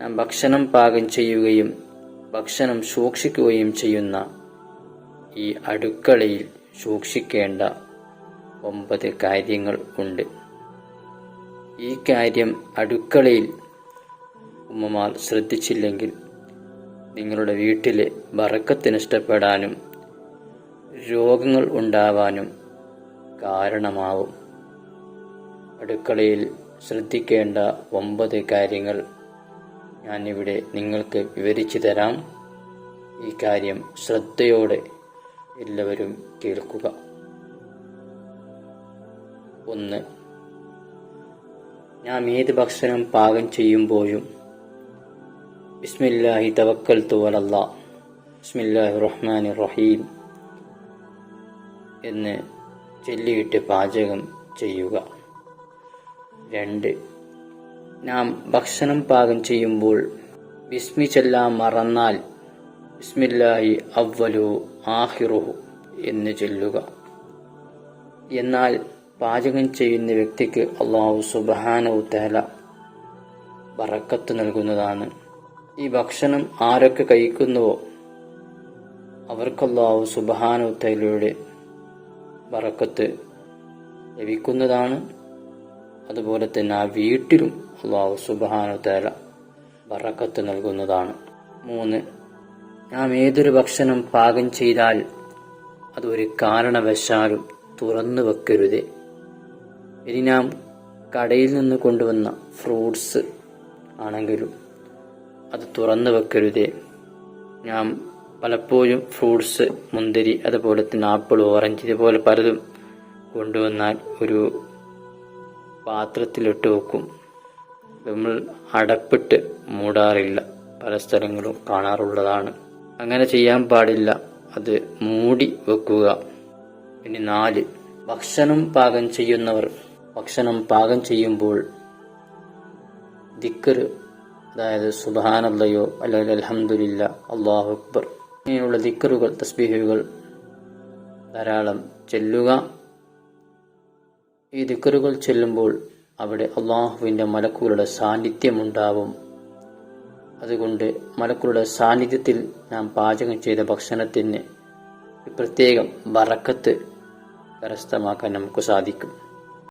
ഭക്ഷണം പാകം ചെയ്യുകയും ഭക്ഷണം സൂക്ഷിക്കുകയും ചെയ്യുന്ന ഈ അടുക്കളയിൽ സൂക്ഷിക്കേണ്ട ഒമ്പത് കാര്യങ്ങൾ ഉണ്ട്. ഈ കാര്യം അടുക്കളയിൽ ഉമ്മമാർ ശ്രദ്ധിച്ചില്ലെങ്കിൽ നിങ്ങളുടെ വീട്ടിലെ ബറക്കത്ത് നഷ്ടപ്പെടാനും രോഗങ്ങൾ ഉണ്ടാവാനും കാരണമാവും. അടുക്കളയിൽ ശ്രദ്ധിക്കേണ്ട ഒമ്പത് കാര്യങ്ങൾ ഞാനിവിടെ നിങ്ങൾക്ക് വിവരിച്ചു തരാം. ഈ കാര്യം ശ്രദ്ധയോടെ എല്ലാവരും കേൾക്കുക. ഒന്ന് ഞാൻ ഏത് ഭക്ഷണം പാകം ചെയ്യുമ്പോഴും ബിസ്മില്ലാഹി തവക്കൽ തുവലല്ല ബിസ്മില്ലാഹി റഹ്മാൻ റഹീം എന്ന് ചൊല്ലിയിട്ട് പാചകം ചെയ്യുക. രണ്ട് നാം ഭക്ഷണം പാകം ചെയ്യുമ്പോൾ ബിസ്മി മറന്നാൽ ബിസ്മില്ലാഹി അവ്വലു ആഹിറുഹു എന്ന് ചൊല്ലുക. എന്നാൽ പാചകം ചെയ്യുന്ന വ്യക്തിക്ക് അള്ളാഹു സുബാനു തല ബറക്കത്ത് നൽകുന്നതാണ്. ഈ ഭക്ഷണം ആരൊക്കെ കഴിക്കുന്നുവോ അവർക്കല്ലാഹു സുബാനു തലയുടെ ബറക്കത്ത് ലഭിക്കുന്നതാണ്. അതുപോലെ തന്നെ ആ വീട്ടിലും അള്ളാഹു സുബാനു വറക്കത്ത് നൽകുന്നതാണ്. മൂന്ന് നാം ഏതൊരു ഭക്ഷണം പാകം ചെയ്താൽ അത് ഒരു കാരണവശാലും തുറന്നു വെക്കരുത്. ഇനി നാം കടയിൽ നിന്ന് കൊണ്ടുവന്ന ഫ്രൂട്ട്സ് ആണെങ്കിലും അത് തുറന്നു വെക്കരുത്. നാം പലപ്പോഴും ഫ്രൂട്ട്സ് മുന്തിരി അതുപോലെ തന്നെ ആപ്പിൾ ഓറഞ്ച് ഇതുപോലെ പലതും കൊണ്ടുവന്നാൽ ഒരു പാത്രത്തിലിട്ട് വെക്കും. നമ്മൾ അടപ്പിട്ട് മൂടാറില്ല. പല സ്ഥലങ്ങളും കാണാറുള്ളതാണ്. അങ്ങനെ ചെയ്യാൻ പാടില്ല. അത് മൂടി വെക്കുക. പിന്നെ നാല്. ഭക്ഷണം പാകം ചെയ്യുന്നവർ. ഭക്ഷണം പാകം ചെയ്യുമ്പോൾ ദിക്കർ അതായത് സുബാനല്ലയോ അല്ലെങ്കിൽ അലഹമുല്ല അള്ളാഹു അക്ബർ. ഇങ്ങനെയുള്ള ദിക്കറുകൾ തസ്ബീഹുകൾ ധാരാളം ചെല്ലുക. ഈ ദിക്കറുകൾ ചെല്ലുമ്പോൾ അവിടെ അള്ളാഹുവിന്റെ മലക്കുകളുടെ സാന്നിധ്യമുണ്ടാവും. അതുകൊണ്ട് മലക്കുകളുടെ സാന്നിധ്യത്തിൽ നാം പാചകം ചെയ്ത ഭക്ഷണത്തിന് പ്രത്യേകം വറക്കത്ത് കരസ്ഥമാക്കാൻ നമുക്ക് സാധിക്കും.